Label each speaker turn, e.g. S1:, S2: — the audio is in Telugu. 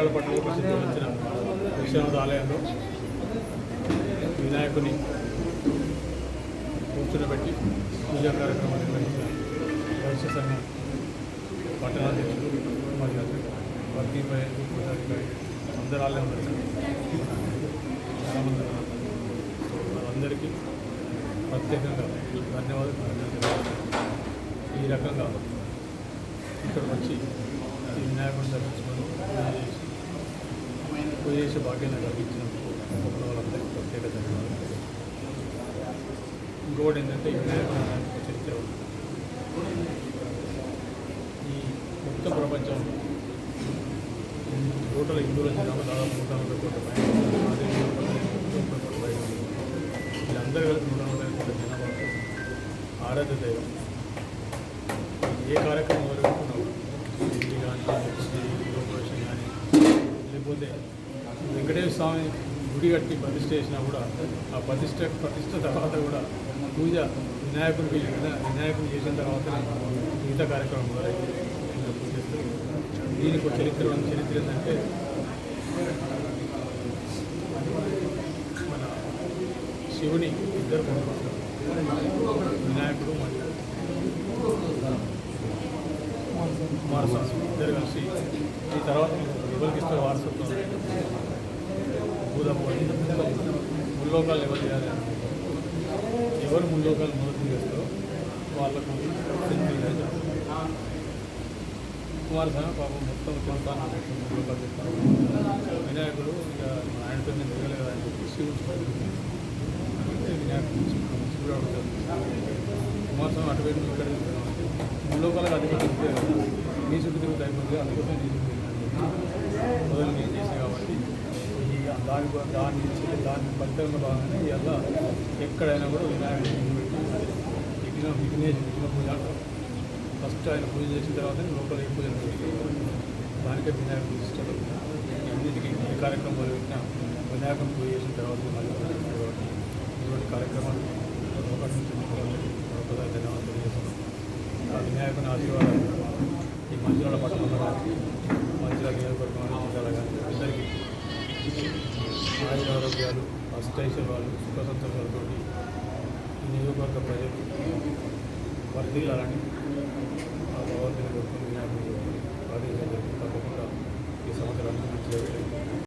S1: పట్టణంలో ప్రసిద్ధి వచ్చిన విశ్వనాథ ఆలయంలో వినాయకుని కూర్చునబెట్టి పూజా కార్యక్రమాలు నిర్వహించిన వైశ్య సంఘం పట్టణాధ్యక్షులు మరియు వర్గీపై పూజాధికారి అందరూ ఆలయం చాలామంది వాళ్ళందరికీ ప్రత్యేకంగా ధన్యవాదాలు ఈ రకంగా ఇక్కడికి వచ్చి ఈ వినాయకుడిని దర్శించుకొని పూజ చేసి పూజ చేసే భాగ్యాన్ని కలిగించినందుకు ఒక్కొక్క వాళ్ళందరికీ ప్రత్యేక ధన్యవాదాలు. ఇంకొకటి ఏంటంటే ఈ వినాయకుడు చరిత్ర ఈ మొత్తం ప్రపంచం టోటల్ హిందువుల జనాభా దాదాపు నూట నలభై కోట్ల పైన వీళ్ళందరూ కలిసి నూట నలభై కోట్ల జనాభా ఆరాధ్య దైవం. ఏ కార్యక్రమం వరకు ఢిల్లీ కానీ లేకపోతే కానీ లేకపోతే వెంకటేశ్వర స్వామి గుడి కట్టి ప్రతిష్ట చేసినా కూడా ఆ ప్రతిష్ట ప్రతిష్ట తర్వాత కూడా పూజ వినాయకుడికి వినాయకుడు చేసిన తర్వాత మిగతా కార్యక్రమం మొదలైంది దీనికి ఒక చరిత్ర చరిత్ర ఏంటంటే మన శివుని ఇద్దరు వినాయకుడు మరియు కుమారస్వామి ఇద్దరు కలిసి ఈ తర్వాత ఎవరికి ఇస్తారు వారసత్వం భూదమ్మ ముల్లోకాలు ఎవరు చేయాలి ఎవరు ముల్లోకాలు మొదటి చేస్తారో వాళ్ళకు సెంచరీ స్వామి పాపం మొత్తం కొంతాను ముల్లోకాలు చెప్తారు వినాయకుడు ఇక ఆయనతో నేను దిగలేదు అని చెప్పి శివుడు వినాయకుడు శివుడు అడుగుతాడు కుమారస్వామి అటు వైపు ఇక్కడ ముల్లోకాలకు అధిపతి ఉంటే కదా నీ చుట్టూ తిరుగుతాయి అందుకోసం నీ చుట్టూ తిరుగుతాను మొదలు నేను చేసే కాబట్టి దాని దాని నుంచి దాని ఫలితంగా భాగంగా ఇవాళ ఎక్కడైనా కూడా వినాయకుడిని పెట్టి విఘ్న విఘ్నేష్ విఘ్న పూజ ఫస్ట్ ఆయన పూజ చేసిన తర్వాత లోపల ఏ పూజ దానికే వినాయకుడు ఇష్టం అన్నిటికీ ఏ కార్యక్రమాలు మొదలుపెట్టినా వినాయకం పూజ చేసిన తర్వాత మళ్ళీ కాబట్టి ఇటువంటి కార్యక్రమాలు ఒకటి నుంచి ఒకసారి ధన్యవాదాలు తెలియజేస్తున్నాం ఆ వినాయకుని ఆశీర్వాదాలు ఈ మంచిరాల పట్టణంలో కానీ మంచిరాల నియోజకవర్గం కానీ కానీ. అందరికీ ఆయుర ఆరోగ్యాలు అష్టైశ్వర్యాలు సుఖ సంతోషాలతో ఈ నియోజకవర్గ ప్రజలు వర్ధిల్లాలని